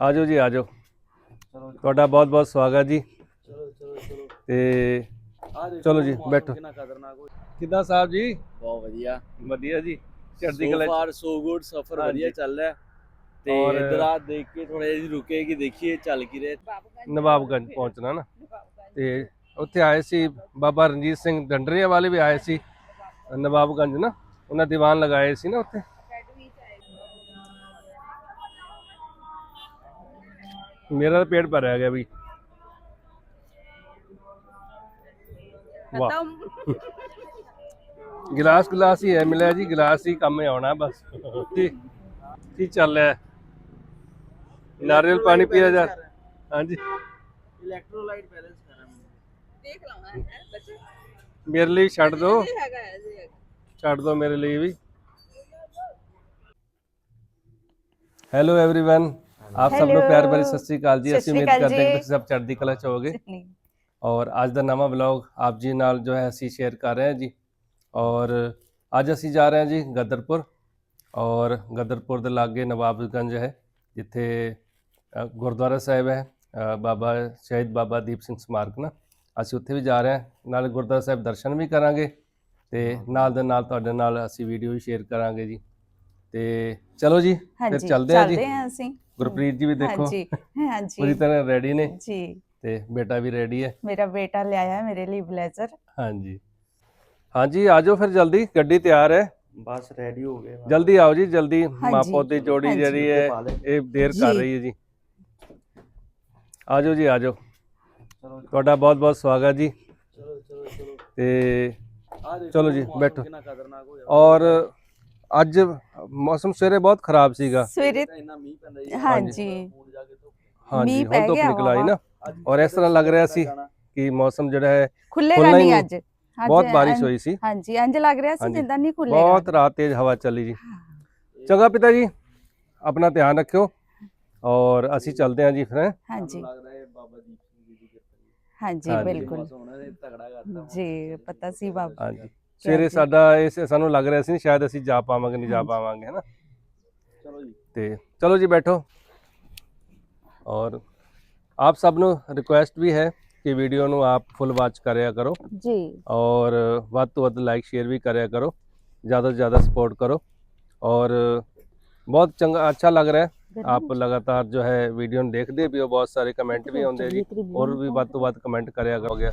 ਆਜੋ ਜੀ ਆਜੋ। ਤੁਹਾਡਾ ਬਹੁਤ ਬਹੁਤ ਸਵਾਗਤ ਜੀ। ਚਲੋ ਚਲੋ ਚਲੋ ਤੇ ਚਲੋ ਜੀ, ਬੈਠੋ। ਕਿੱਦਾਂ ਸਾਹਿਬ ਜੀ? ਬਹੁਤ ਵਧੀਆ। ਵਧੀਆ ਜੀ। ਚੜ੍ਹਦੀ ਸੋ ਕਲਾ ਚ। ਫਾਰ ਸੋ ਗੁੱਡ ਸਫਰ। ਵਧੀਆ ਚੱਲ ਰਿਹਾ। ਤੇ ਇਧਰ ਆ ਦੇਖ ਕੇ ਥੋੜਾ ਜਿਹਾ ਰੁਕੇ ਕਿ ਦੇਖੀਏ ਚੱਲ ਕੀ ਰਿਹਾ। ਨਵਾਬਗੰਜ ਪਹੁੰਚਣਾ ਨਾ। ਤੇ ਉੱਥੇ ਆਏ ਸੀ ਬਾਬਾ ਰਣਜੀਤ ਸਿੰਘ ਡੰਡਰੀਆਂ ਵਾਲੇ ਵੀ ਆਏ ਸੀ। ਨਵਾਬਗੰਜ ਨਾ। ਉਹਨਾਂ ਦੀਵਾਨ ਲਗਾਏ ਸੀ ਨਾ ਉੱਥੇ। ਮੇਰਾ ਤਾਂ ਪੇਟ ਭਰਿਆ ਗਿਆ ਵੀ ਵਾਹ ਗਿਲਾਸ ਗਿਲਾਸ ਹੀ ਹੈ ਮਿਲਿਆ ਜੀ ਗਿਲਾਸ ਹੀ ਕੰਮ ਆਉਣਾ ਬਸ ਕੀ ਕੀ ਚੱਲ ਰਿਹਾ ਹੈ? ਨਾਰੀਅਲ ਪਾਣੀ ਪੀਆ ਜਾ ਹਾਂਜੀ ਇਲੈਕਟ੍ਰੋਲਾਈਟ ਬੈਲੈਂਸ ਕਰਾਂ ਦੇਖ ਲਾਉਣਾ ਹੈ ਬੱਚੇ ਮੇਰੇ ਲਈ ਛੱਡ ਦਿਓ ਇਹ ਹੈਗਾ ਹੈ ਜੀ ਹੈਗਾ। ਛੱਡ ਦਿਓ ਮੇਰੇ ਲਈ ਵੀ ਹੈਲੋ एवरीवन ਆਪ ਸਭ ਨੂੰ ਪਿਆਰ ਭਰੀ ਸਤਿ ਸ੍ਰੀ ਅਕਾਲ ਜੀ। ਅਸੀਂ ਉਮੀਦ ਕਰਦੇ ਹਾਂ ਕਿ। ਤੁਸੀਂ ਸਭ ਚੜ੍ਹਦੀ ਕਲਾ ਚ ਨਹੀਂ ਔਰ ਅੱਜ ਦਾ ਨਵਾਂ ਵਲੌਗ ਆਪ ਜੀ ਨਾਲ ਜੋ ਹੈ ਅਸੀਂ ਸ਼ੇਅਰ ਕਰ ਰਹੇ ਹਾਂ ਜੀ। ਔਰ ਅੱਜ ਅਸੀਂ ਜਾ ਰਹੇ ਹਾਂ ਜੀ ਗਦਰਪੁਰ। ਔਰ ਗਦਰਪੁਰ ਦੇ ਲਾਗੇ ਨਵਾਬਗੰਜ ਹੈ ਜਿੱਥੇ ਗੁਰਦੁਆਰਾ ਸਾਹਿਬ ਹੈ ਬਾਬਾ ਸ਼ਹੀਦ ਬਾਬਾ ਦੀਪ ਸਿੰਘ ਸਮਾਰਕ ਨਾ। ਅਸੀਂ ਉੱਥੇ ਵੀ ਜਾ ਰਹੇ ਹਾਂ। ਨਾਲ ਗੁਰਦੁਆਰਾ ਸਾਹਿਬ ਦਰਸ਼ਨ ਵੀ ਕਰਾਂਗੇ ਤੇ ਨਾਲ ਦੇ ਨਾਲ ਤੁਹਾਡੇ ਨਾਲ ਅਸੀਂ ਵੀਡੀਓ ਵੀ ਸ਼ੇਅਰ ਕਰਾਂਗੇ ਜੀ। ਤੇ ਚਲੋ ਜੀ ਫਿਰ ਹਾਂਜੀ ਚੱਲਦੇ ਹਾਂ ਜੀ। ਚੱਲਦੇ ਹਾਂ ਅਸੀਂ। ਗੁਰਪ੍ਰੀਤ ਜੀ ਵੀ ਦੇਖੋ। ਹਾਂਜੀ ਪੂਰੀ ਹਾਂਜੀ ਤਰ੍ਹਾਂ ਰੈਡੀ ਨੇ। ਜੀ। ਤੇ ਬੇਟਾ ਵੀ ਰੈਡੀ ਹੈ। ਮੇਰਾ ਬੇਟਾ ਲਿਆਇਆ ਹੈ ਮੇਰੇ ਲਈ ਬਲੇਜ਼ਰ ਹਾਂਜੀ। ਹਾਂਜੀ ਆਜੋ ਫਿਰ ਜਲਦੀ ਗੱਡੀ ਤਿਆਰ ਹੈ। ਬਸ ਰੈਡੀ ਹੋ ਗਏ। ਜਲਦੀ ਆਓ ਜੀ ਜਲਦੀ ਮਾਂ ਹਾਂਜੀ, ਪੁੱਤ ਦੀ ਜੋੜੀ ਹਾਂਜੀ। ਜਿਹੜੀ ਹੈ ਇਹ ਦੇਰ ਕਰ ਜੀ। ਰਹੀ ਹੈ ਜੀ। ਆਜੋ ਜੀ ਆਜੋ ਚਲੋ ਤੁਹਾਡਾ ਬਹੁਤ ਬਹੁਤ ਸਵਾਗਤ ਜੀ। ਚਲੋ ਚਲੋ ਚਲੋ। ਤੇ ਆ ਦੇਖੋ ਚਲੋ ਜੀ, ਬੈਠੋ। ਕਿੰਨਾ ਖਤਰਨਾਕ ਹੋ ਔਰ ਅੱਜ ਮੌਸਮ ਸਵੇਰੇ ਬਹੁਤ ਖਰਾਬ ਸੀਗਾ। ਸਵੇਰੇ ਇੰਨਾ ਮੀਂਹ ਪੈਂਦਾ ਜੀ। ਹਾਂਜੀ। ਹੁਣ ਜਾ ਕੇ ਧੁੱਪ ਹਾਂਜੀ ਮੀਂਹ ਹੁਣ ਪੈ ਧੁੱਪ ਗਿਆ ਨਿਕਲ ਆਈ ਨਾ। ਅੱਜ ਔਰ ਇਸ ਤਰ੍ਹਾਂ ਲੱਗ ਰਿਹਾ ਸੀ ਜਾਣਾ। ਕਿ ਮੌਸਮ ਜਿਹੜਾ ਹੈ ਖੁੱਲੇਗਾ ਖੁੱਲ੍ਹਾ ਹੀ ਨਹੀਂ ਨਹੀਂ। ਅੱਜ। ਅੱਜ ਬਹੁਤ ਬਾਰਿਸ਼ ਇੰਝ- ਹੋਈ ਸੀ। ਹਾਂਜੀ ਇੰਜ ਲੱਗ ਰਿਹਾ ਸੀ ਹਾਂਜੀ। ਜਿੱਦਾਂ ਨਹੀਂ ਖੁੱਲੇਗਾ ਬਹੁਤ ਰਾਤ ਤੇਜ਼ ਹਵਾ ਚੱਲੀ ਜੀ। ਚੰਗਾ ਪਿਤਾ ਜੀ ਆਪਣਾ ਧਿਆਨ ਰੱਖਿਓ। ਔਰ ਅਸੀਂ ਚੱਲਦੇ ਹਾਂ ਜੀ ਫਿਰ ਹੈਂ। ਹਾਂਜੀ। ਸਾਨੂੰ ਲੱਗਦਾ ਹੈ ਬਾਬਾ ਦੀਪ ਸਿੰਘ ਜੀ ਦੀ ਕਿਰਪਾ ਹਾਂਜੀ ਹਾਂਜੀ। ਬਿਲਕੁਲ। ਮੌਸਮ ਉਹਨਾਂ ਨੇ ਤਗੜਾ ਕਰਤਾ ਜੀ ਪਤਾ ਸੀ ਬਾਬਾ। ਹਾਂਜੀ। ਸਵੇਰੇ ਸਾਡਾ ਇਸ ਸਾਨੂੰ ਲੱਗ ਰਿਹਾ ਸੀ ਸ਼ਾਇਦ ਅਸੀਂ ਜਾ ਪਾਵਾਂਗੇ ਨਹੀਂ ਜਾ ਪਾਵਾਂਗੇ ਹੈਨਾ? ਚਲੋ ਜੀ। ਤੇ ਚਲੋ ਜੀ ਬੈਠੋ। ਔਰ ਆਪ ਸਭ ਨੂੰ ਰਿਕੁਐਸਟ ਵੀ ਹੈ ਕਿ ਵੀਡੀਓ ਨੂੰ ਆਪ ਫੁੱਲ ਵਾਚ ਕਰਿਆ ਕਰੋ। ਜੀ। ਔਰ ਵੱਧ ਤੋਂ ਵੱਧ ਲਾਈਕ ਸ਼ੇਅਰ ਵੀ ਕਰਿਆ ਕਰੋ। ਜ਼ਿਆਦਾ ਤੋਂ ਜ਼ਿਆਦਾ ਸਪੋਰਟ ਕਰੋ। ਔਰ ਬਹੁਤ ਚੰਗਾ ਅੱਛਾ ਲੱਗ ਰਿਹਾ ਹੈ। आप लगातार जो है वीडियो देखते भी हो बहुत सारे कमेंट भी आते जी और भी बात तो बात कमेंट कराया गया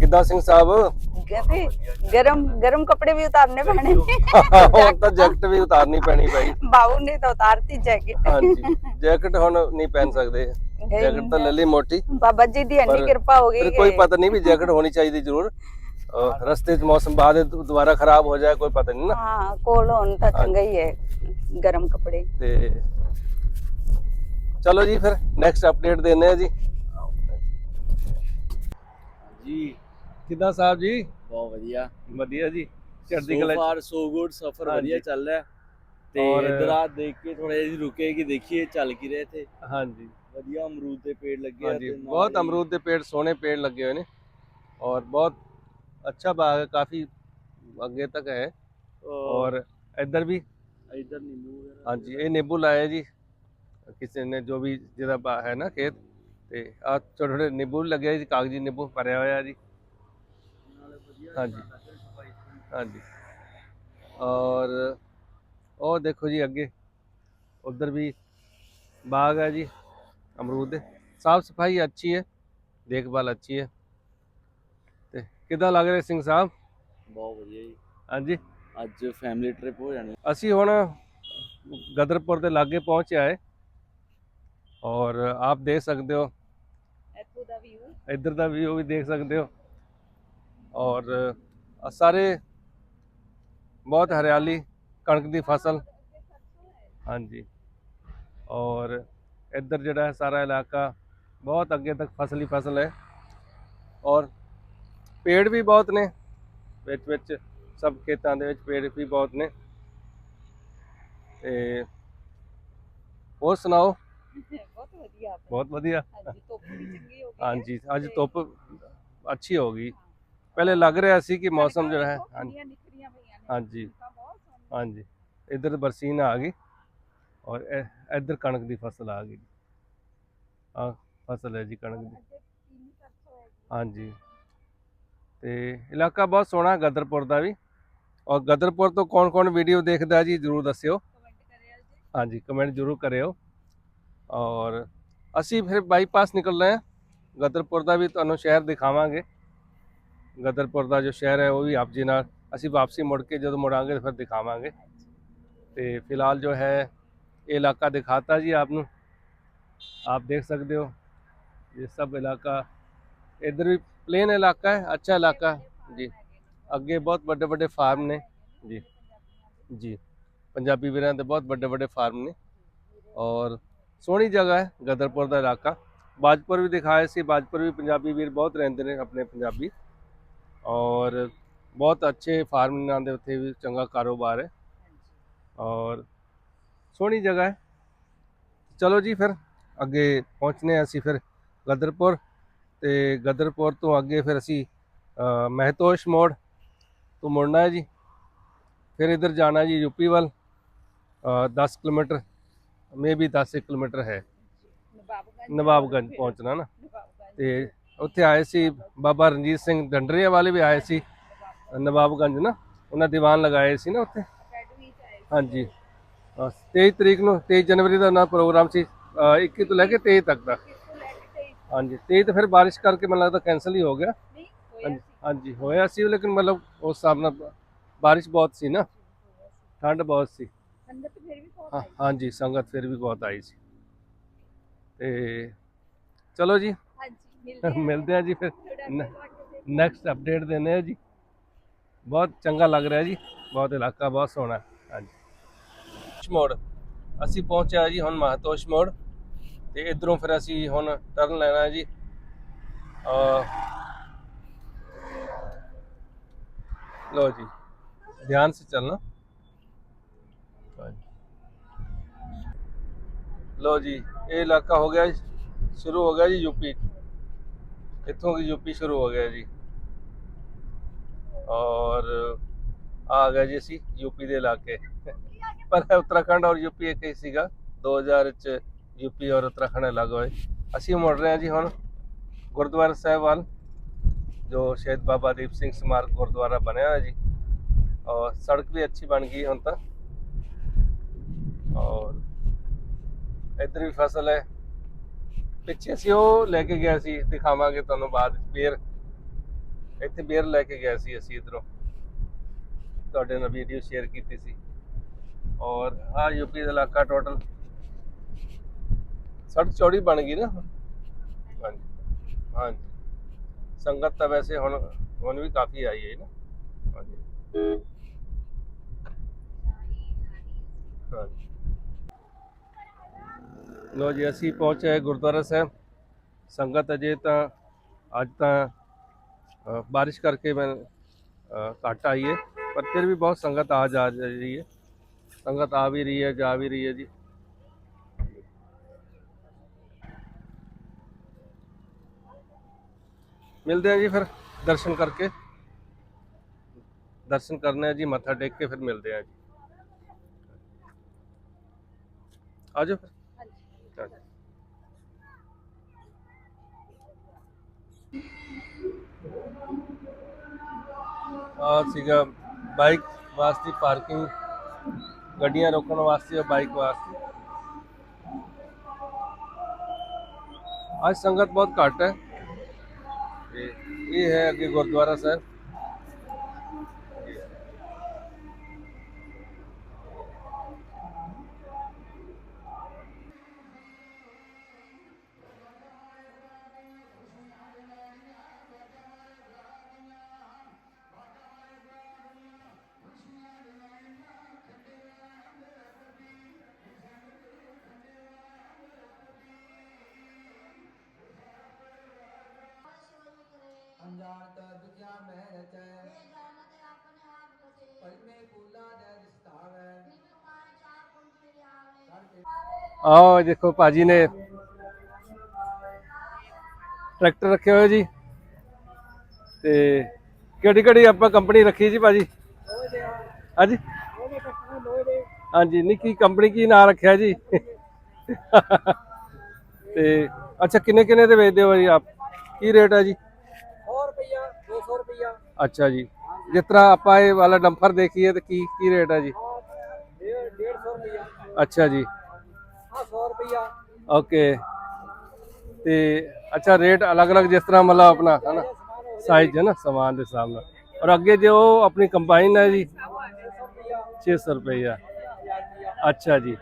ਕਿੱਦਾਂ ਸਿੰਘ ਸਾਹਿਬ? ਗਰੇ ਗਰਮ ਗਰਮ ਕੱਪੜੇ ਵੀ ਉਤਾਰਨੇ ਪੈਣੇ। ਹੁਣ ਤਾਂ ਜੈਕਟ ਵੀ ਉਤਾਰਨੀ ਪੈਣੀ ਭਾਈ। ਬਾਬੂ ਨੇ ਤਾਂ ਉਤਾਰਤੀ ਜੈਕਟ। ਹਾਂਜੀ। ਜੈਕਟ ਹੁਣ ਨਹੀਂ ਪਹਿਨ ਸਕਦੇ। ਜੈਕਟ ਤਾਂ ਲੈ ਲਈ ਮੋਟੀ। ਬਾਬਾ ਜੀ ਦੀ ਇੰਨੀ ਕਿਰਪਾ ਹੋ ਗਈ ਕੋਈ ਪਤਾ ਨਹੀਂ ਵੀ ਜੈਕਟ ਹੋਣੀ ਚਾਹੀਦੀ ਜ਼ਰੂਰ। ਰਸਤੇ 'ਚ ਮੌਸਮ ਬਾਅਦ ਦੁਬਾਰਾ ਖਰਾਬ ਹੋ ਜਾਏ ਕੋਈ ਪਤਾ ਨਹੀਂ ਨਾ। ਹਾਂ ਕੋਲ ਹੋਣ ਤਾਂ ਚੰਗਾ ਹੀ ਹੈ ਗਰਮ ਕੱਪੜੇ। ਤੇ ਚਲੋ ਜੀ ਫਿਰ ਨੈਕਸਟ ਅਪਡੇਟ ਦਿੰਦੇ ਆ ਜੀ। ਜੀ। ਕਿੱਦਾਂ ਸਾਹਿਬ ਜੀ? ਬਹੁਤ ਵਧੀਆ। ਵਧੀਆ ਜੀ ਚੜ੍ਹਦੀ ਸੋ ਕਲਾ ਚ। ਫਾਰ ਸੋ ਗੁੱਡ ਸਫਰ ਹਾਂਜੀ। ਵਧੀਆ ਚੱਲ ਰਿਹਾ। ਤੇ ਔਰ- ਇਧਰ ਆ ਦੇਖ ਕੇ ਥੋੜਾ ਜਿਹਾ ਰੁਕੇ ਕਿ ਦੇਖੀਏ ਚੱਲ ਕੀ ਰਿਹਾ ਇੱਥੇ। ਹਾਂਜੀ। ਵਧੀਆ ਅਮਰੂਦ ਦੇ ਪੇੜ ਲੱਗੇ ਆ ਹਾਂਜੀ ਤੇ ਨਾਲ ਬਹੁਤ ਹੀ- ਅਮਰੂਦ ਦੇ ਪੇੜ ਸੋਹਣੇ ਪੇੜ ਲੱਗੇ ਹੋਏ ਨੇ। ਔਰ ਬਹੁਤ ਅੱਛਾ ਬਾਗ ਹੈ ਕਾਫੀ ਅੱਗੇ ਤੱਕ ਹੈ। ਔਰ ਔਰ ਇੱਧਰ ਵੀ? ਇਧਰ ਨਿੰਬੂ ਵਗੈਰਾ ਹਾਂਜੀ ਇਹ ਨਿੰਬੂ ਲਾਏ ਜੀ। ਕਿਸੇ ਨੇ ਜੋ ਵੀ ਜਿਹਦਾ ਬਾ- ਹੈ ਨਾ ਖੇਤ। ਤੇ ਆ ਛੋਟੇ ਛੋਟੇ ਨਿੰਬੂ ਵੀ ਲੱਗੇ ਆ ਜੀ ਕਾਗਜੀ ਨਿੰਬੂ ਭਰਿਆ ਹੋਇਆ ਜੀ। ਹਾਂਜੀ। ਹਾਂਜੀ। ਔਰ ਉਹ ਦੇਖੋ ਜੀ ਅੱਗੇ। ਉਧਰ ਵੀ ਬਾਗ ਹੈ ਜੀ ਅਮਰੂਦ ਦੇ। ਸਾਫ਼ ਸਫ਼ਾਈ ਅੱਛੀ ਹੈ ਦੇਖਭਾਲ ਅੱਛੀ ਹੈ। ਤੇ ਕਿਦਾਂ ਲੱਗ ਰਿਹਾ ਸਿੰਘ ਸਾਹਿਬ? ਬਹੁਤ ਵਧੀਆ ਜੀ। ਹਾਂਜੀ। ਅੱਜ ਫੈਮਿਲੀ ਟ੍ਰਿਪ ਹੋ ਜਾਣੀ। ਅਸੀਂ ਹੁਣ ਗਦਰਪੁਰ ਦੇ ਲਾਗੇ ਪਹੁੰਚੇ ਆਏ। ਔਰ ਆਪ ਦੇਖ ਸਕਦੇ ਹੋ। ਇੱਥੋਂ ਦਾ ਵੀਊ ਇੱਧਰ ਦਾ ਵੀ ਉਹ ਵੀ ਦੇਖ ਸਕਦੇ ਹੋ। ਔਰ ਸਾਰੇ ਬਹੁਤ ਹਰਿਆਲੀ ਕਣਕ ਦੀ ਫਸਲ। ਹਾਂਜੀ। ਔਰ ਇੱਧਰ ਜਿਹੜਾ ਹੈ ਸਾਰਾ ਇਲਾਕਾ ਬਹੁਤ ਅੱਗੇ ਤੱਕ ਫਸਲ ਹੀ ਫਸਲ ਹੈ। ਔਰ ਪੇੜ ਵੀ ਬਹੁਤ ਨੇ। ਵਿੱਚ ਵਿੱਚ ਸਭ ਖੇਤਾਂ ਦੇ ਵਿੱਚ ਪੇੜ ਵੀ ਬਹੁਤ ਨੇ। ਤੇ ਹੋਰ ਸੁਣਾਓ? ਬਹੁਤ ਵਧੀਆ। ਬਹੁਤ ਵਧੀਆ। ਹਾਂਜੀ ਧੁੱਪ ਵੀ ਚੰਗੀ ਹੋ ਗਈ ਹਾਂਜੀ ਅੱਜ ਧੁੱਪ ਅੱਛੀ ਹੋ ਗਈ। ਪਹਿਲੇ ਲੱਗ ਰਿਹਾ ਸੀ ਕਿ ਮੌਸਮ ਜਿਹੜਾ ਹੈ ਹਾਂਜੀ। ਹਾਂਜੀ। ਹਾਂਜੀ। ਇੱਧਰ ਬਰਸੀਨ ਆ ਗਈ ਔਰ ਇੱਧਰ ਕਣਕ ਦੀ ਫਸਲ ਆ ਗਈ। ਆ ਫਸਲ ਹੈ ਜੀ ਕਣਕ ਦੀ। ਹਾਂਜੀ। ਤੇ ਇਲਾਕਾ ਬਹੁਤ ਸੋਹਣਾ ਗਦਰਪੁਰ ਦਾ ਵੀ। ਔਰ ਗਦਰਪੁਰ ਤੋਂ ਕੌਣ ਕੌਣ ਵੀਡੀਓ ਦੇਖਦਾ ਜੀ ਜਰੂਰ ਦੱਸਿਓ। ਹਾਂਜੀ ਕਮੈਂਟ ਜਰੂਰ ਕਰਿਓ। ਔਰ ਅਸੀਂ ਫਿਰ ਬਾਈਪਾਸ ਨਿਕਲ ਰਹੇ ਹਾਂ। ਗਦਰਪੁਰ ਦਾ ਵੀ ਤੁਹਾਨੂੰ ਸ਼ਹਿਰ ਦਿਖਾਵਾਂਗੇ। ਗਦਰਪੁਰ ਦਾ ਜੋ ਸ਼ਹਿਰ ਹੈ ਉਹ ਵੀ ਆਪ ਜੀ ਨਾਲ ਅਸੀਂ ਵਾਪਸੀ ਮੁੜ ਕੇ ਜਦੋਂ ਮੁੜਾਂਗੇ ਫਿਰ ਦਿਖਾਵਾਂਗੇ ਤੇ ਫਿਲਹਾਲ ਜੋ ਹੈ ਇਹ ਇਲਾਕਾ ਦਿਖਾਤਾ ਜੀ ਆਪ ਨੂੰ आप देख सकते हो ये सब इलाका इधर भी प्लेन इलाका है अच्छा इलाका है जी ਅੱਗੇ ਬਹੁਤ ਵੱਡੇ ਵੱਡੇ ਫਾਰਮ ਨੇ ਜੀ ਜੀ ਪੰਜਾਬੀ ਵੀਰਾਂ ਦੇ ਬਹੁਤ ਵੱਡੇ ਵੱਡੇ ਫਾਰਮ ਨੇ ਔਰ ਸੋਹਣੀ ਜਗ੍ਹਾ ਹੈ ਗਦਰਪੁਰ ਦਾ ਇਲਾਕਾ ਬਾਜਪੁਰ ਵੀ ਦਿਖਾਇਆ ਸੀ ਬਾਜਪੁਰ ਵੀ ਪੰਜਾਬੀ ਵੀਰ ਬਹੁਤ ਰਹਿੰਦੇ ਨੇ ਆਪਣੇ ਪੰਜਾਬੀ ਔਰ ਬਹੁਤ ਅੱਛੇ ਫਾਰਮ ਇਹਨਾਂ ਦੇ ਉੱਥੇ ਵੀ ਚੰਗਾ ਕਾਰੋਬਾਰ ਹੈ। ਔਰ ਸੋਹਣੀ ਜਗ੍ਹਾ ਹੈ। ਚਲੋ ਜੀ ਫਿਰ ਅੱਗੇ ਪਹੁੰਚਨੇ ਅਸੀਂ ਫਿਰ ਗਦਰਪੁਰ ਤੇ ਗਦਰਪੁਰ ਤੋਂ ਅੱਗੇ ਫਿਰ ਅਸੀਂ ਮਹਿਤੋਸ਼ ਮੋੜ ਤੋਂ ਮੁੜਨਾ ਹੈ ਜੀ। ਫਿਰ ਇਧਰ ਜਾਣਾ ਜੀ ਯੂਪੀ ਵੱਲ ਅ, 10 ਕਿਲੋਮੀਟਰ ਮੇ ਵੀ 10 ਕਿਲੋਮੀਟਰ ਹੈ। ਨਵਾਬਗੰਜ। ਪਹੁੰਚਣਾ ਨਾ। ਤੇ ਉੱਥੇ ਆਏ ਸੀ ਬਾਬਾ ਰਣਜੀਤ ਸਿੰਘ ਡੰਡਰੀਆ ਵਾਲੇ ਵੀ ਆਏ ਸੀ ਨਵਾਬਗੰਜ ਨਾ ਉਹਨਾਂ ਦੀਵਾਨ ਲਗਾਏ ਸੀ ਨਾ ਉੱਥੇ। ਹਾਂਜੀ। ਅ, 23 ਤਰੀਕ ਨੂੰ 23 ਜਨਵਰੀ ਦਾ ਉਹਨਾਂ ਪ੍ਰੋਗਰਾਮ ਸੀ ਅ, 21 ਤੋਂ ਲੈ ਕੇ 23 ਤੱਕ ਦਾ। ਹਾਂਜੀ 23 ਤਾਂ ਫਿਰ ਬਾਰਿਸ਼ ਕਰਕੇ ਮੈਨੂੰ ਲੱਗਦਾ ਕੈਨਸਲ ਹੀ ਹੋ ਗਿਆ। ਹਾਂਜੀ ਹੋਇਆ ਸੀ ਲੇਕਿਨ ਮਤਲਬ ਉਸ ਹਿਸਾਬ ਨਾਲ ਬਾਰਿਸ਼ ਬਹੁਤ ਸੀ ਨਾ। ਠੰਡ ਬਹੁਤ ਸੀ। ਅੰਦਰ ਤਾਂ ਫਿਰ ਵੀ ਬਹੁਤ ਹਾਂ ਆਈ। ਹਾਂਜੀ ਸੰਗਤ ਫਿਰ ਵੀ ਬਹੁਤ ਆਈ ਸੀ। ਤੇ ਚਲੋ ਜੀ ਮਿਲਦੇ ਆ ਜੀ ਫਿਰ। ਨੈਕਸਟ ਅਪਡੇਟ ਦੇਨੇ ਆ। ਜੀ। ਬਹੁਤ ਚੰਗਾ ਲੱਗ ਰਿਹਾ ਜੀ। ਬਹੁਤ ਇਲਾਕਾ ਬਹੁਤ ਸੋਹਣਾ ਹਾਂਜੀ। ਮੋੜ ਅਸੀਂ ਪਹੁੰਚਿਆ ਜੀ ਹੁਣ ਮਹਾਤੋਸ਼ ਮੋੜ। ਤੇ ਇਧਰੋਂ ਫਿਰ ਅਸੀਂ ਹੁਣ ਟਰਨ ਲੈਣਾ ਜੀ। ਲੋ ਜੀ। ਧਿਆਨ ਸੇ ਚੱਲਣਾ। ਲੋ ਜੀ ਇਹ ਇਲਾਕਾ ਹੋ ਗਿਆ ਜੀ। ਸ਼ੁਰੂ ਹੋ ਗਿਆ ਜੀ ਯੂਪੀ ਇੱਥੋਂ ਦੀ ਯੂਪੀ ਸ਼ੁਰੂ ਹੋ ਗਿਆ ਜੀ। ਔਰ ਆ ਗਿਆ ਜੀ ਅਸੀਂ ਯੂਪੀ ਦੇ ਇਲਾਕੇ। ਪਰ ਉੱਤਰਾਖੰਡ ਔਰ ਯੂਪੀ ਇੱਕ ਹੀ ਸੀਗਾ। 2000 ਚ ਯੂਪੀ ਔਰ ਉੱਤਰਾਖੰਡ ਅਲੱਗ ਹੋਏ। ਅਸੀਂ ਮੁੜ ਰਹੇ ਹਾਂ ਜੀ ਹੁਣ ਗੁਰਦੁਆਰਾ ਸਾਹਿਬ ਵੱਲ, ਜੋ ਸ਼ਹੀਦ ਬਾਬਾ ਦੀਪ ਸਿੰਘ ਸਮਾਰਕ ਗੁਰਦੁਆਰਾ ਬਣਿਆ ਹੋਇਆ ਜੀ। ਔਰ ਸੜਕ ਵੀ ਅੱਛੀ ਬਣ ਗਈ ਹੁਣ ਤਾਂ। ਔਰ ਇੱਧਰ ਵੀ ਫਸਲ ਹੈ। ਪਿੱਛੇ ਅਸੀਂ ਉਹ ਲੈ ਕੇ ਗਿਆ ਸੀ, ਦਿਖਾਵਾਂਗੇ ਤੁਹਾਨੂੰ ਬਾਅਦ ਵਿੱਚ ਬੇਰ ਇੱਥੇ ਬੇਰ ਲੈ ਕੇ ਗਿਆ ਸੀ ਅਸੀਂ ਇਧਰੋਂ। ਤੁਹਾਡੇ ਨਾਲ ਵੀਡੀਓ ਸ਼ੇਅਰ ਕੀਤੀ ਸੀ। ਔਰ ਆ ਯੂਪੀ ਦਾ ਇਲਾਕਾ ਟੋਟਲ ਸੜਕ ਚੌੜੀ ਬਣ ਗਈ ਨਾ ਹਾਂਜੀ ਹਾਂਜੀ। ਸੰਗਤ ਤਾਂ ਵੈਸੇ ਹੁਣ ਹੁਣ ਵੀ ਕਾਫੀ ਆਈ ਹੈ ਨਾ। ਹਾਂਜੀ। ਹਾਂਜੀ। ਲੋ ਜੀ ਅਸੀਂ ਪਹੁੰਚੇ ਹਾਂ ਗੁਰਦੁਆਰਾ ਸਾਹਿਬ। ਸੰਗਤ ਅਜੇ ਤਾਂ ਅੱਜ ਤਾਂ ਅ, ਬਾਰਿਸ਼ ਕਰਕੇ ਮੈਂ ਅ, ਘੱਟ ਆਈ ਹੈ ਪਰ ਫਿਰ ਵੀ ਬਹੁਤ ਸੰਗਤ ਆ ਜਾ ਰਹੀ ਹੈ। ਸੰਗਤ ਆ ਵੀ ਰਹੀ ਹੈ ਜਾ ਵੀ ਰਹੀ ਹੈ ਜੀ। ਮਿਲਦੇ ਹਾਂ ਜੀ ਫਿਰ ਦਰਸ਼ਨ ਕਰਕੇ। ਦਰਸ਼ਨ ਕਰਨੇ ਆ ਜੀ ਮੱਥਾ ਟੇਕ ਕੇ ਫਿਰ ਮਿਲਦੇ ਆ ਜੀ। ਆ ਜਾਓ ਫਿਰ ਹਾਂਜੀ ਚਲੋ। ਆ ਸੀਗਾ ਬਾਈਕ ਵਾਸਤੇ ਪਾਰਕਿੰਗ, ਗੱਡੀਆਂ ਰੋਕਣ ਵਾਸਤੇ ਔਰ ਬਾਈਕ ਵਾਸਤੇ। ਅੱਜ ਸੰਗਤ ਬਹੁਤ ਘੱਟ ਹੈ। ਤੇ ਇਹ ਹੈ ਅੱਗੇ ਗੁਰਦੁਆਰਾ ਸਾਹਿਬ ਅਣਜਾਣਤ ਦੁਖਿਆ ਮੈਂ ਰਚੈ। ਪਰਮੇ ਫੂਲਾ ਦੇ ਰਿਸਤਾਵੈ। ਆਓ ਇਹ ਦੇਖੋ ਭਾਜੀ ਨੇ ਟਰੈਕਟਰ ਰੱਖੇ ਹੋਏ ਜੀ। ਤੇ ਕਿਹੜੀ ਕਿਹੜੀ ਆਪਾਂ ਕੰਪਨੀ ਰੱਖੀ ਜੀ ਭਾਜੀ? ਹਾਂਜੀ। ਹਾਂਜੀ ਨਿੱਕੀ ਕੰਪਨੀ ਕੀ ਨਾਂ ਰੱਖਿਆ ਜੀ? ਤੇ ਅੱਛਾ ਕਿੰਨੇ ਕਿੰਨੇ ਦੇ ਵੇਚਦੇ ਹੋ ਜੀ ਆਪ? ਕੀ ਰੇਟ ਹੈ ਜੀ? 100 ਰੁਪਇਆ 200 ਰੁਪਇਆ ਅੱਛਾ ਜੀ। ਜਿਸ ਤਰ੍ਹਾਂ ਆਪਾਂ ਇਹ ਵਾਲਾ ਡੰਫਰ ਦੇਖੀਏ ਤੇ ਕੀ ਕੀ ਰੇਟ ਹੈ ਜੀ 150 ਰੁਪਇਆ ਅੱਛਾ ਜੀ। ਆ 100 ਰੁਪਇਆ ਓਕੇ। ਤੇ ਅੱਛਾ ਰੇਟ ਅਲੱਗ-ਅਲੱਗ ਜਿਸ ਤਰ੍ਹਾਂ ਮਤਲਬ ਆਪਣਾ ਹੈ ਨਾ? ਸਾਈਜ਼ ਹੈ ਨਾ ਸਮਾਨ ਦੇ ਹਿਸਾਬ ਨਾਲ। ਔਰ ਅੱਗੇ ਜੋ ਆਪਣੀ ਕੰਬਾਈਨ ਹੈ ਜੀ? 600 ਰੁਪਈਆ। ਅੱਛਾ ਜੀ।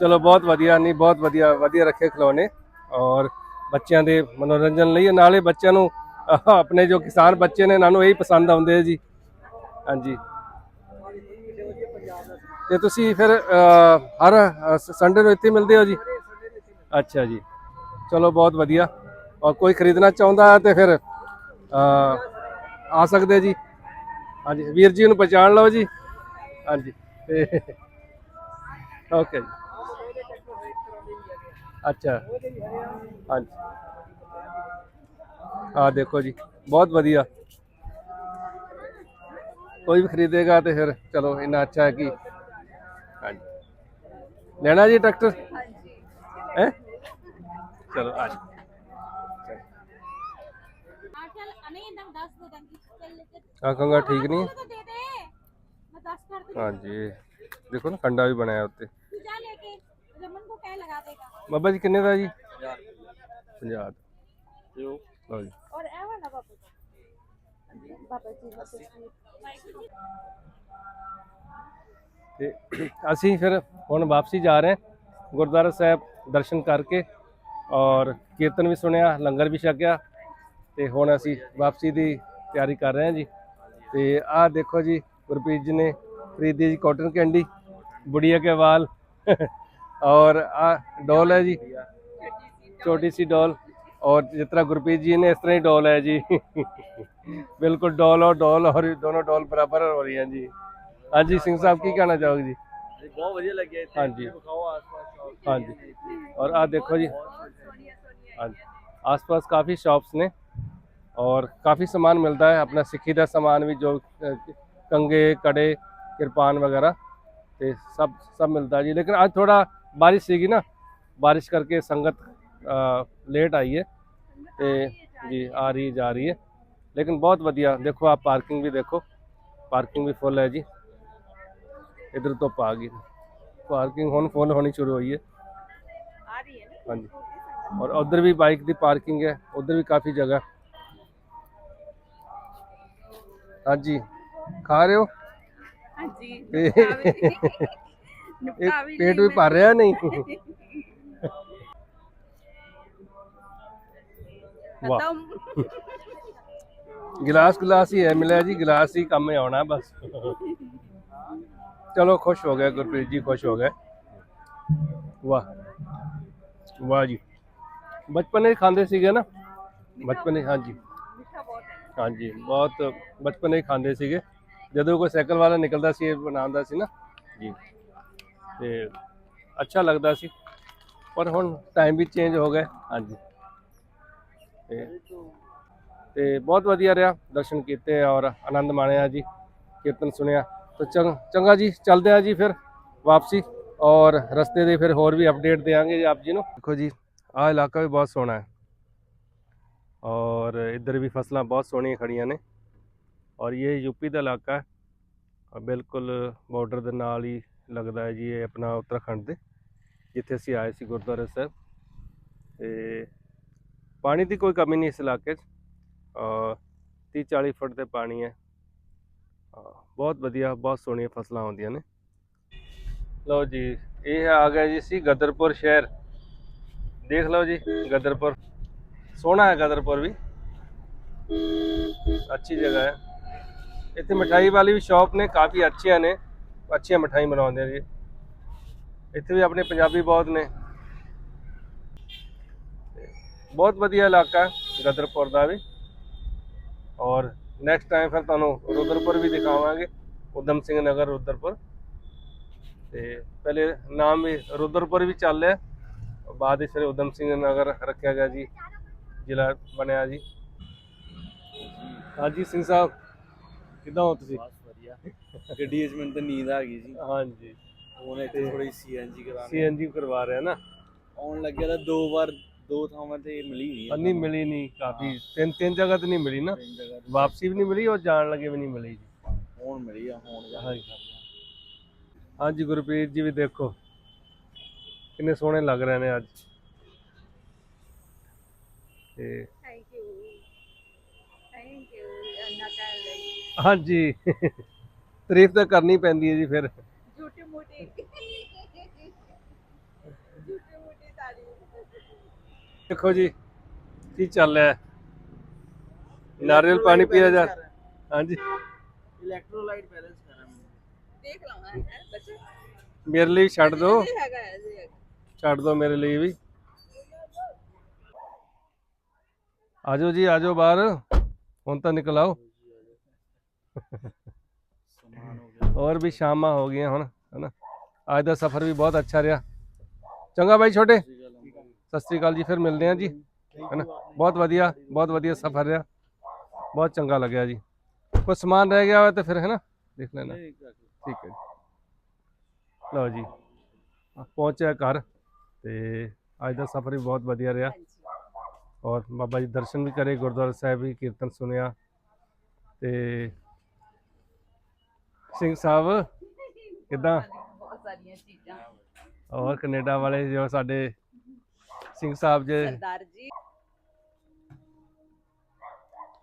ਚਲੋ ਬਹੁਤ ਵਧੀਆ ਨਹੀਂ ਬਹੁਤ ਵਧੀਆ ਵਧੀਆ ਰੱਖੇ ਖਿਲੌਣੇ ਔਰ ਬੱਚਿਆਂ ਦੇ ਮਨੋਰੰਜਨ ਲਈ ਨਾਲੇ ਬੱਚਿਆਂ ਨੂੰ ਆਪਣੇ ਜੋ ਕਿਸਾਨ ਬੱਚੇ ਨੇ ਇਹਨਾਂ ਨੂੰ ਇਹੀ ਪਸੰਦ ਆਉਂਦੇ ਆ ਜੀ। ਹਾਂਜੀ। ਤੇ ਤੁਸੀਂ ਫਿਰ ਹਰ ਸੰਡੇ ਨੂੰ ਇੱਥੇ ਮਿਲਦੇ ਹੋ ਜੀ? ਅੱਛਾ ਜੀ। ਚਲੋ, ਬਹੁਤ ਵਧੀਆ। ਔਰ ਕੋਈ ਖਰੀਦਣਾ ਚਾਹੁੰਦਾ ਹੈ ਤੇ ਫਿਰ ਆ ਸਕਦੇ ਜੀ। ਹਾਂਜੀ, ਵੀਰ ਜੀ ਨੂੰ ਪਛਾਣ ਲਓ ਜੀ। ਹਾਂਜੀ। ਤੇ ਓਕੇ ਜੀ। ਅੱਛਾ। ਹਾਂਜੀ। ਆ ਦੇਖੋ ਜੀ ਬਹੁਤ ਵਧੀਆ। ਕੋਈ ਵੀ ਖਰੀਦੇਗਾ ਤੇ ਫਿਰ ਚਲੋ ਇੰਨਾ ਅੱਛਾ ਹੈ ਕਿ ਹਾਂਜੀ। ਲੈਣਾ ਜੀ ਟਰੈਕਟਰ? ਹਾਂਜੀ ਹੈ? ਚਲੋ ਆ ਜੀ ਆ ਕੰਗਾ ਠੀਕ ਨਹੀਂ? ਹਾਂਜੀ। ਦੇਖੋ ਨਾ ਕੰਡਾ ਵੀ ਬਣਾਇਆ ਉੱਤੇ। ਬਾਬਾ ਜੀ ਕਿੰਨੇ ਦਾ ਜੀ? 50 50 ਜੋ ਤੇ ਅਸੀਂ ਫਿਰ ਹੁਣ ਵਾਪਸੀ ਜਾ ਰਹੇ ਹਾਂ ਗੁਰਦੁਆਰਾ ਸਾਹਿਬ ਦਰਸ਼ਨ ਕਰਕੇ ਔਰ ਕੀਰਤਨ ਵੀ ਸੁਣਿਆ ਲੰਗਰ ਵੀ ਛਕਿਆ ਤੇ ਹੁਣ ਅਸੀਂ ਵਾਪਸੀ ਦੀ ਤਿਆਰੀ ਕਰ ਰਹੇ ਹਾਂ ਜੀ। ਤੇ ਆਹ ਦੇਖੋ ਜੀ ਗੁਰਪ੍ਰੀਤ ਜੀ ਨੇ ਖਰੀਦੀ ਜੀ ਕਾਟਨ ਕੈਂਡੀ ਬੁੜੀਆ ਕੇ ਵਾਲ। ਔਰ ਆ ਡੋਲ ਹੈ ਜੀ ਛੋਟੀ ਸੀ ਡੋਲ। और जितना गुरप्रीत जी ने इस तरह ही डॉल है जी। बिल्कुल डॉल और डॉल और दोनों डॉल बराबर हो रही हैं जी। हाँ जी सिंह साहब की कहना चाहोगे जी? बहुत वजह लगे हाँ, हाँ जी। हाँ जी। और आ देखो जी। हाँ जी। आस पास काफ़ी शॉप्स ने और काफ़ी सामान मिलता है अपना सिक्खी का सामान भी जो कंगे कड़े कृपान वगैरह तो सब सब मिलता है जी। लेकिन आज थोड़ा बारिश सीगी ना बारिश करके संगत ਲੇਟ ਆਈ ਹੈ ਤੇ ਜੀ ਆ ਰਹੀ ਜਾ ਰਹੀ ਹੈ। ਲੇਕਿਨ ਬਹੁਤ ਵਧੀਆ। ਦੇਖੋ ਆ ਪਾਰਕਿੰਗ ਵੀ ਦੇਖੋ। ਪਾਰਕਿੰਗ ਵੀ ਫੁੱਲ ਹੈ ਜੀ। ਇਧਰ ਤੋਂ ਪਾ ਗਈ। ਪਾਰਕਿੰਗ ਹੁਣ ਫੁੱਲ ਹੋਣੀ ਸ਼ੁਰੂ ਹੋਈ ਹੈ। ਆ ਰਹੀ ਹੈ ਹਾਂਜੀ। ਔਰ ਉਧਰ ਵੀ ਬਾਈਕ ਦੀ ਪਾਰਕਿੰਗ ਹੈ। ਉਧਰ ਵੀ ਕਾਫੀ ਜਗ੍ਹਾ। ਹਾਂਜੀ। ਖਾ ਰਹੇ ਹੋ? ਹਾਂਜੀ। ਪੇਟ ਵੀ ਭਰ ਰਿਹਾ ਨਹੀਂ? ਖਤਮ। ਗਿਲਾਸ ਗਿਲਾਸ ਹੀ ਹੈ ਮਿਲਿਆ ਜੀ ਗਿਲਾਸ ਹੀ ਕੰਮ ਆਉਣਾ ਬਸ। ਚਲੋ ਖੁਸ਼ ਹੋ ਗਿਆ ਗੁਰਪ੍ਰੀਤ ਜੀ ਖੁਸ਼ ਹੋ ਗਏ। ਵਾਹ ਵਾਹ ਜੀ। ਬਚਪਨ ਵਿੱਚ ਖਾਂਦੇ ਸੀਗੇ ਨਾ? ਬਚਪਨ ਵਿੱਚ ਹਾਂਜੀ। ਹਾਂਜੀ ਬਹੁਤ ਬਚਪਨ ਵਿੱਚ ਖਾਂਦੇ ਸੀਗੇ। ਜਦੋਂ ਕੋਈ ਸਾਈਕਲ ਵਾਲਾ ਨਿਕਲਦਾ ਸੀ ਇਹ ਬਣਾਉਂਦਾ ਸੀ ਨਾ? ਜੀ। ਤੇ ਅੱਛਾ ਲੱਗਦਾ ਸੀ। ਪਰ ਹੁਣ ਟਾਈਮ ਵੀ ਚੇਂਜ ਹੋ ਗਿਆ। ਹਾਂਜੀ। ਤੇ ਤੇ ਬਹੁਤ ਵਧੀਆ ਰਿਹਾ ਦਰਸ਼ਨ ਕੀਤੇ ਔਰ ਆਨੰਦ ਮਾਣਿਆ ਜੀ, ਕੀਰਤਨ ਸੁਣਿਆ। ਤਾਂ ਚੰਗ, ਚੰਗਾ ਜੀ, ਚੱਲਦੇ ਆ ਜੀ ਫਿਰ ਵਾਪਸੀ ਔਰ ਰਸਤੇ ਦੇ ਫਿਰ ਹੋਰ ਵੀ ਅਪਡੇਟ ਦੇਵਾਂਗੇ ਜੀ ਆਪ ਜੀ ਨੂੰ। ਦੇਖੋ ਜੀ, ਆਹ ਇਲਾਕਾ ਵੀ ਬਹੁਤ ਸੋਹਣਾ ਹੈ। ਔਰ ਇੱਧਰ ਵੀ ਫਸਲਾਂ ਬਹੁਤ ਸੋਹਣੀਆਂ ਖੜੀਆਂ ਨੇ। ਔਰ ਇਹ ਯੂਪੀ ਦਾ ਇਲਾਕਾ ਹੈ। ਬਿਲਕੁਲ ਬਾਰਡਰ ਦੇ ਨਾਲ ਹੀ ਲੱਗਦਾ ਹੈ ਜੀ ਇਹ ਆਪਣਾ ਉੱਤਰਾਖੰਡ ਦੇ, ਜਿੱਥੇ ਅਸੀਂ ਆਏ ਸੀ ਗੁਰਦੁਆਰਾ ਸਾਹਿਬ। ਤੇ ਪਾਣੀ ਦੀ ਕੋਈ ਕਮੀ ਨਹੀਂ ਇਸ ਇਲਾਕੇ 'ਚ। ਔਰ 30 40 ਫੁੱਟ ਤੇ ਪਾਣੀ ਹੈ। ਬਹੁਤ ਵਧੀਆ, ਬਹੁਤ ਸੋਹਣੀਆਂ ਫਸਲਾਂ ਆਉਂਦੀਆਂ ਨੇ। ਲਓ ਜੀ, ਇਹ ਆ ਗਿਆ ਜੀ ਸੀ ਗਦਰਪੁਰ ਸ਼ਹਿਰ। ਦੇਖ ਲਓ ਜੀ, ਗਦਰਪੁਰ। ਸੋਹਣਾ ਹੈ ਗਦਰਪੁਰ ਵੀ। ਅੱਛੀ ਜਗ੍ਹਾ ਹੈ। ਇੱਥੇ ਮਠਾਈ ਵਾਲੀ ਵੀ ਸ਼ਾਪ ਨੇ, ਕਾਫੀ ਅੱਛੀਆਂ ਨੇ। ਅੱਛੀਆਂ ਮਠਾਈ ਬਣਾਉਂਦੇ ਨੇ ਜੀ। ਇੱਥੇ ਵੀ ਆਪਣੇ ਪੰਜਾਬੀ ਬਹੁਤ ਨੇ। ਬਹੁਤ ਵਧੀਆ ਇਲਾਕਾ ਹੈ ਗਦਰਪੁਰ ਦਾ ਵੀ। ਔਰ ਨੈਕਸਟ ਟਾਈਮ ਫਿਰ ਤੁਹਾਨੂੰ ਰੁਦਰਪੁਰ ਵੀ ਦਿਖਾਵਾਂਗੇ ਉਦਮ ਸਿੰਘ ਨਗਰ ਰੁਦਰਪੁਰ। ਤੇ ਪਹਿਲੇ ਨਾਮ ਵੀ ਰੁਦਰਪੁਰ ਵੀ ਚੱਲ ਰਿਹਾ ਬਾਅਦ ਵਿੱਚ ਫਿਰ ਉਦਮ ਸਿੰਘ ਨਗਰ ਰੱਖਿਆ ਗਿਆ ਜੀ ਜ਼ਿਲ੍ਹਾ ਬਣਿਆ ਜੀ। ਹਾਂਜੀ ਸਿੰਘ ਸਾਹਿਬ ਕਿੱਦਾਂ ਹੋ ਤੁਸੀਂ? ਬਸ ਵਧੀਆ। ਗੱਡੀ 'ਚ ਮੈਨੂੰ ਤਾਂ ਨੀਂਦ ਆ ਗਈ ਜੀ। ਹਾਂਜੀ। ਹੁਣ ਇੱਥੇ ਥੋੜੀ ਸੀਐਨਜੀ ਕਰਾਣੀ ਸੀਐਨਜੀ ਕਰਵਾ ਰਿਹਾ ਨਾ। ਆਉਣ ਲੱਗਿਆ ਤਾਂ ਦੋ ਵਾਰ ਦੋ ਥਾਵਾਂ ਤੇ ਮਿਲੀ ਨਹੀਂ ਨਹੀਂ ਮਿਲੀ ਨਹੀਂ ਕਾਫੀ ਤਿੰਨ ਤਿੰਨ ਜਗ੍ਹਾ ਤੇ ਨਹੀਂ ਮਿਲੀ ਨਾ। ਤਿੰਨ ਜਗ੍ਹਾ ਤੇ ਵਾਪਸੀ ਵੀ ਨਹੀਂ ਮਿਲੀ ਔਰ ਜਾਣ ਲੱਗੇ ਵੀ ਨਹੀਂ ਮਿਲੀ ਜੀ। ਹੁਣ ਮਿਲੀ ਆ ਹੁਣ ਜਾ ਹਾਂਜੀ। ਹਾਂਜੀ ਗੁਰਪ੍ਰੀਤ ਜੀ ਵੀ ਦੇਖੋ ਕਿੰਨੇ ਸੋਹਣੇ ਲੱਗ ਰਹੇ ਨੇ ਅੱਜ। ਤੇ ਥੈਂਕ ਯੂ ਥੈਂਕ ਯੂ ਅੰਨਾ ਕਹਿਣ ਲਈ ਹਾਂਜੀ। ਤਾਰੀਫ ਤਾਂ ਕਰਨੀ ਪੈਂਦੀ ਹੈ ਜੀ ਫਿਰ। ਝੂਠੀ ਮੂਠੀ ਝੂਠੀ ਮੂਠੀ ਤਾਰੀਫ ਦੇਖੋ ਜੀ ਕੀ ਚੱਲ ਰਿਹਾ? ਹੈ ਨਾਰੀਅਲ ਪਾਣੀ ਪੀਆ ਜਾ ਹਾਂਜੀ। ਇਲੈਕਟ੍ਰੋਲਾਈਟ ਬੈਲੈਂਸ ਕਰਾਂ ਦੇਖ ਲਵਾਂ ਹੈ ਬੱਚੇ? ਮੇਰੇ ਲਈ ਛੱਡ ਦਿਓ ਇਹ ਹੈਗਾ ਹੈ ਜੀ। ਹੈਗਾ। ਛੱਡ ਦਿਓ ਮੇਰੇ ਲਈ ਵੀ। ਆਜੋ ਜੀ ਆਜੋ ਬਾਹਰ। ਹੁਣ ਤਾਂ ਨਿਕਲ ਆਓ। ਸਮਾਨ ਹੋ ਗਿਆ। ਹੋਰ ਵੀ ਸ਼ਾਮਾਂ ਹੋ ਗਈਆਂ ਹੁਣ ਹਨਾ? ਅੱਜ ਦਾ ਸਫ਼ਰ ਵੀ ਬਹੁਤ ਅੱਛਾ ਰਿਹਾ। ਚੰਗਾ ਬਾਈ ਛੋਟੇ। ਸਤਿ ਸ੍ਰੀ ਅਕਾਲ ਜੀ ਫਿਰ ਮਿਲਦੇ ਹਾਂ ਜੀ। ਹਨਾ? ਬਹੁਤ ਵਧੀਆ ਬਹੁਤ ਵਧੀਆ ਸਫ਼ਰ ਰਿਹਾ। ਬਹੁਤ ਚੰਗਾ ਲੱਗਿਆ ਜੀ। ਕੋਈ ਸਮਾਨ ਰਹਿ ਗਿਆ ਹੋਇਆ ਤਾਂ ਫਿਰ ਹੈ। ਨਾ ਦੇਖ ਲੈਣਾ ਠੀਕ ਹੈ ਜੀ। ਲਓ ਜੀ। ਆ ਪਹੁੰਚਿਆ ਘਰ ਤੇ ਅੱਜ ਦਾ ਸਫ਼ਰ ਵੀ ਬਹੁਤ ਵਧੀਆ ਰਿਹਾ। ਔਰ ਬਾਬਾ ਜੀ ਦਰਸ਼ਨ ਵੀ ਕਰੇ ਗੁਰਦੁਆਰਾ ਸਾਹਿਬ ਵੀ ਕੀਰਤਨ ਸੁਣਿਆ ਤੇ ਸਿੰਘ ਸਾਹਿਬ ਕਿਦਾਂ? ਬਹੁਤ ਸਾਰੀਆਂ ਚੀਜ਼ਾਂ। ਔਰ ਕੈਨੇਡਾ ਵਾਲੇ ਜੋ ਸਾਡੇ ਸਿੰਘ ਸਾਹਿਬ ਜੀ। ਸਰਦਾਰ ਜੀ।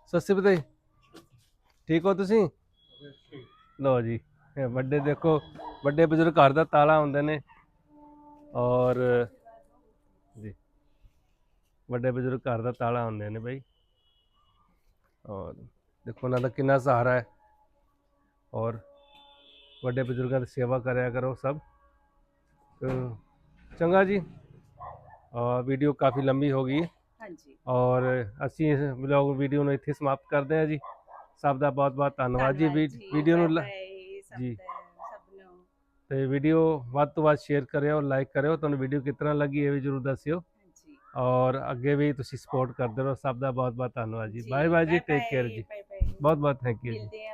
ਸਤਿ ਸ਼੍ਰੀ ਅਕਾਲ ਠੀਕ ਹੋ ਤੁਸੀਂ? ਲਓ ਜੀ ਵੱਡੇ ਦੇਖੋ ਵੱਡੇ ਬਜ਼ੁਰਗ ਘਰ ਦਾ ਤਾਲਾ ਹੁੰਦੇ ਨੇ। ਔਰ ਜੀ ਵੱਡੇ ਬਜ਼ੁਰਗ ਘਰ ਦਾ ਤਾਲਾ ਹੁੰਦੇ ਨੇ ਬਈ ਔਰ ਦੇਖੋ ਉਹਨਾਂ ਦਾ ਕਿੰਨਾ ਸਹਾਰਾ ਹੈ। ਔਰ ਵੱਡੇ ਬਜ਼ੁਰਗਾਂ ਦੀ ਸੇਵਾ ਕਰਿਆ ਕਰੋ ਸਭ। ਚੰਗਾ ਜੀ। ਔਰ ਵੀਡੀਓ ਕਾਫੀ ਲੰਬੀ ਹੋ ਗਈ। ਹਾਂਜੀ। ਔਰ ਅਸੀਂ ਇਸ ਵਲੌਗ ਵੀਡੀਓ ਨੂੰ ਇੱਥੇ ਸਮਾਪਤ ਕਰਦੇ ਹਾਂ ਜੀ। ਸਭ ਦਾ ਬਹੁਤ ਬਹੁਤ ਧੰਨਵਾਦ ਜੀ। ਵੀਡੀਓ ਨੂੰ ਜੀ। ਤੇ ਵੀਡੀਓ ਵੱਧ ਤੋਂ ਵੱਧ ਸ਼ੇਅਰ ਕਰਿਓ ਲਾਈਕ ਕਰਿਓ। ਤੁਹਾਨੂੰ ਵੀਡੀਓ ਕਿਸ ਤਰ੍ਹਾਂ ਲੱਗੀ ਇਹ ਵੀ ਜਰੂਰ ਦੱਸਿਓ। ਹਾਂਜੀ। ਔਰ ਅੱਗੇ ਵੀ ਤੁਸੀਂ ਸਪੋਰਟ ਕਰਦੇ ਰਹੋ। ਸਭ ਦਾ ਬਹੁਤ ਬਹੁਤ ਧੰਨਵਾਦ ਜੀ। ਬਾਏ ਬਾਏ ਜੀ। ਟੇਕ ਕੇਅਰ ਜੀ। ਬਹੁਤ ਬਹੁਤ ਥੈਂਕ ਯੂ ਜੀ।